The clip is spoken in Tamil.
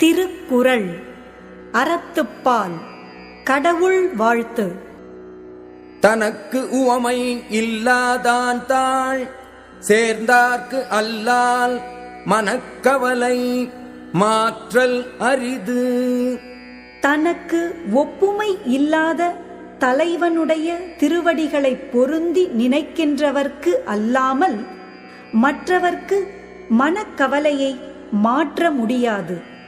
திருக்குறள். அறத்துப்பால். கடவுள் வாழ்த்து. தனக்கு உவமை இல்லாதான் தாள் சேர்ந்தார்க்கு அல்லால் மனக்கவலை மாற்றல் அரிது. தனக்கு ஒப்புமை இல்லாத தலைவனுடைய திருவடிகளை பொருந்தி நினைக்கின்றவர்க்கு அல்லாமல் மற்றவர்க்கு மனக்கவலையை மாற்ற முடியாது.